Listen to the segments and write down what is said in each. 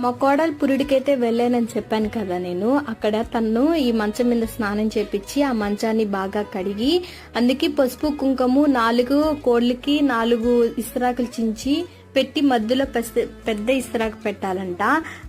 మా కోడలు పురుడికైతే వెళ్ళానని చెప్పాను కదా నేను. అక్కడ తను ఈ మంచం మీద స్నానం చేపించి ఆ మంచాన్ని బాగా కడిగి అందుకే పసుపు కుంకుమ నాలుగు కోళ్ళకి నాలుగు ఇస్త్రాకులు చించి పెట్టి మధ్యలో పెద్ద- పెద్ద ఇస్త్రాకు పెట్టాలంట.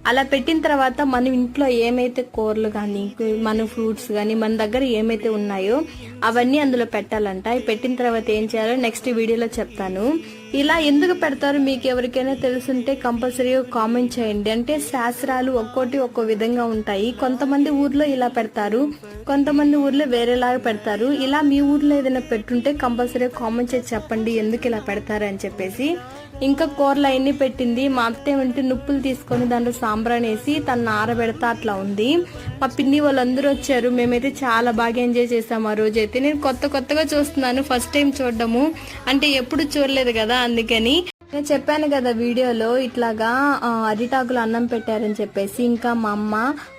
అలా పెట్టిన తర్వాత మనం ఇంట్లో ఏమైతే కూరలు కానీ మన ఫ్రూట్స్ కానీ మన దగ్గర ఏమైతే ఉన్నాయో అవన్నీ అందులో పెట్టాలంట. పెట్టిన తర్వాత ఏం చేయాలో నెక్స్ట్ వీడియోలో చెప్తాను. ఇలా ఎందుకు పెడతారు మీకు ఎవరికైనా తెలుసుంటే కంపల్సరీగా కామెంట్ చేయండి. అంటే శాస్త్రాలు ఒక్కోటి ఒక్కో విధంగా ఉంటాయి. కొంతమంది ఊర్లో ఇలా పెడతారు. కొంతమంది ఊర్లో వేరేలాగా పెడతారు. ఇలా మీ ఊర్లో ఏదైనా పెట్టుంటే కంపల్సరీగా కామెంట్ చేసి చెప్పండి. ఎందుకు ఇలా పెడతారు అని చెప్పేసి. ఇంకా కూరలు అవన్నీ పెట్టింది. మా అత్త ఏమంటే నుప్పులు తీసుకొని దాంట్లో సాంబ్రాన్ వేసి తను ఆరబెడతా అట్లా ఉంది. మా పిన్ని వాళ్ళందరూ వచ్చారు. మేమైతే చాలా బాగా ఎంజాయ్ చేసాము ఆ రోజు అయితే నేను కొత్త కొత్తగా చూస్తున్నాను ఫస్ట్ టైం చూడడము. అంటే ఎప్పుడు చూడలేదు కదా అందుకని. నేను చెప్పాను కదా వీడియోలో ఇట్లాగా అరిటాకులు అన్నం పెట్టారని చెప్పేసి ఇంకా మా అమ్మ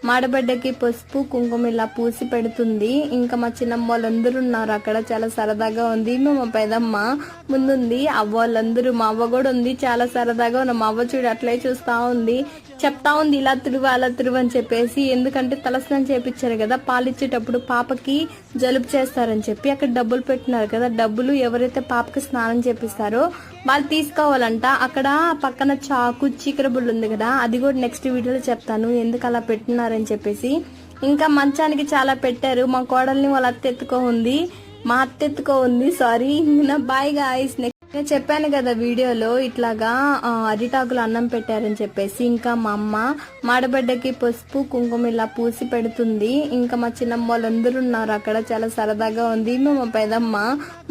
మాడబిడ్డకి పసుపు కుంకుమ ఇలా పూసి పెడుతుంది. ఇంకా మా చిన్నమ్మ వాళ్ళందరూ ఉన్నారు అక్కడ చాలా సరదాగా ఉంది. మా పెదమ్మ ముందుంది అవ్వ వాళ్ళందరూ మా అవ్వ కూడా ఉంది చాలా సరదాగా ఉన్న మా అవ్వ చూడు అట్లే చూస్తా ఉంది. చెప్తా ఉంది ఇలా తిరుగు అలా తిరుగు అని చెప్పేసి ఎందుకంటే తలస్నానం చేపించారు కదా పాలిచ్చేటప్పుడు పాపకి జలుబు చేస్తారని చెప్పి అక్కడ డబ్బులు పెట్టినారు కదా డబ్బులు ఎవరైతే పాపకి స్నానం చేపిస్తారో వాళ్ళు తీసుకోవాలంట. అక్కడ పక్కన చాకు చీకరబుల్ ఉంది కదా అది కూడా నెక్స్ట్ వీడియోలో చెప్తాను ఎందుకు అలా పెట్టినారని చెప్పేసి. ఇంకా మంచానికి చాలా పెట్టారు మా కోడల్ని వాళ్ళ అత్త ఎత్తుకో ఉంది మా అత్త ఎత్తుకో ఉంది సారీ బాయ్ గాయస్ నేను చెప్పాను కదా వీడియోలో ఇట్లాగా అరిటాకులు అన్నం పెట్టారని చెప్పేసి ఇంకా మా అమ్మ మాడబిడ్డకి పసుపు కుంకుమ ఇలా పూసి పెడుతుంది. ఇంకా మా చిన్నమ్మ వాళ్ళందరూ ఉన్నారు అక్కడ చాలా సరదాగా ఉంది. మా పెదమ్మ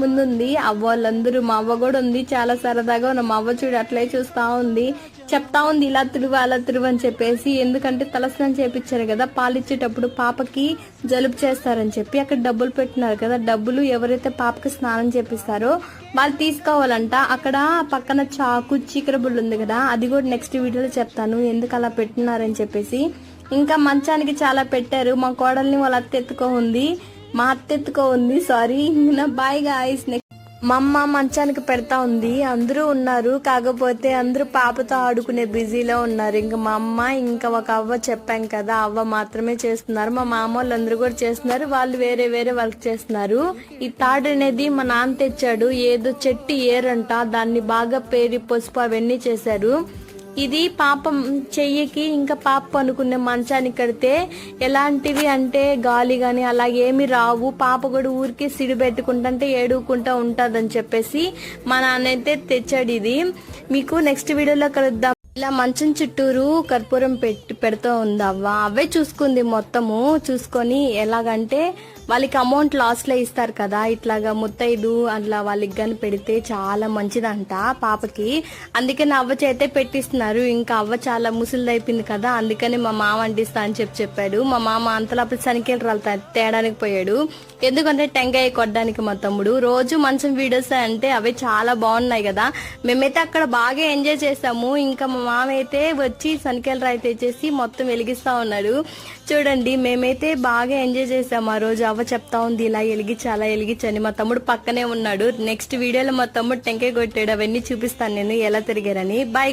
ముందుంది అవ్వ వాళ్ళందరూ మా అవ్వ కూడా ఉంది చాలా సరదాగా ఉన్న మా అవ్వ చూడు అట్లే చూస్తా ఉంది. చెప్తా ఉంది ఇలా తిరుగు అలా తిరుగు అని చెప్పేసి ఎందుకంటే తలస్నానం చేపించారు కదా పాలు ఇచ్చేటప్పుడు పాపకి జలుబు చేస్తారని చెప్పి అక్కడ డబ్బులు పెట్టినారు కదా డబ్బులు ఎవరైతే పాపకి స్నానం చేపిస్తారో వాళ్ళు తీసుకోవాలంట. అక్కడ పక్కన చాకు చీకరబుల్ ఉంది కదా అది కూడా నెక్స్ట్ వీడియోలో చెప్తాను. ఎందుకు అలా పెట్టినారని చెప్పేసి. ఇంకా మంచానికి చాలా పెట్టారు. మా కోడల్ని వాళ్ళ అత్త ఎత్తుకో ఉంది. మా అత్త ఎత్తుకో ఉంది. సారీ బాయ్ గాయస్ మా అమ్మ మంచానికి పెడతా ఉంది. అందరూ ఉన్నారు. కాకపోతే అందరూ పాపతో ఆడుకునే బిజీలో ఉన్నారు. ఇంకా మా అమ్మ ఇంకా ఒక అవ్వ చెప్పాం కదా అవ్వ మాత్రమే చేస్తున్నారు. మా మామ వాళ్ళందరూ కూడా చేస్తున్నారు. వాళ్ళు వేరే వేరే వర్క్ చేస్తున్నారు. ఈ తాడు అనేది మా నాన్న తెచ్చాడు. ఏదో చెట్టు ఏరంట. దాన్ని బాగా పేరి పసుపు అవన్నీ చేశారు. ఇది పాపం చెయ్యికి ఇంకా పాప అనుకునే మంచానికి కడితే ఎలాంటివి అంటే గాలి కానీ అలా ఏమి రావు. పాప కూడా ఊరికి సిడి పెట్టుకుంటుంటే ఏడుకుంటా ఉంటుందని చెప్పేసి మా నాన్న అయితే తెచ్చాడు ఇది. మీకు నెక్స్ట్ వీడియోలో కలుద్దాం. ఇలా మంచం చుట్టూరు కర్పూరం పెట్టి పెడుతూ ఉంది అవ్వ. అవే చూసుకుంది మొత్తము. చూసుకొని ఎలాగంటే వాళ్ళకి అమౌంట్ లాస్ట్లో ఇస్తారు కదా. ఇట్లాగా ముత్తైదు అట్లా వాళ్ళకి కానీ పెడితే చాలా మంచిదంట పాపకి. అందుకని అవ్వ చేతే పెట్టిస్తున్నారు. ఇంకా అవ్వ చాలా ముసలిది అయిపోయింది కదా. అందుకని మా మామ అంటిస్తా అని చెప్పి చెప్పాడు. మా మామ అంతలో అప్పుడు తేడానికి పోయాడు. ఎందుకంటే టెంకాయ కొట్టడానికి మా తమ్ముడు. రోజు మంచం వీడియోస్ అంటే అవి చాలా బాగున్నాయి కదా. మేమైతే అక్కడ బాగా ఎంజాయ్ చేసాము. ఇంకా మా మామ అయితే వచ్చి సనికెళ్ళ రాయి తెచ్చేసి మొత్తం వెలిగిస్తా ఉన్నాడు. చూడండి మేమైతే బాగా ఎంజాయ్ చేసాము ఆ రోజు అవ్వ చెప్తా ఉంది ఇలా వెలిగించి అలా వెలిగించని మా తమ్ముడు పక్కనే ఉన్నాడు. నెక్స్ట్ వీడియోలో మా తమ్ముడు టెంకాయ కొట్టాడు. అవన్నీ చూపిస్తాను నేను ఎలా తిరిగారని. బాయ్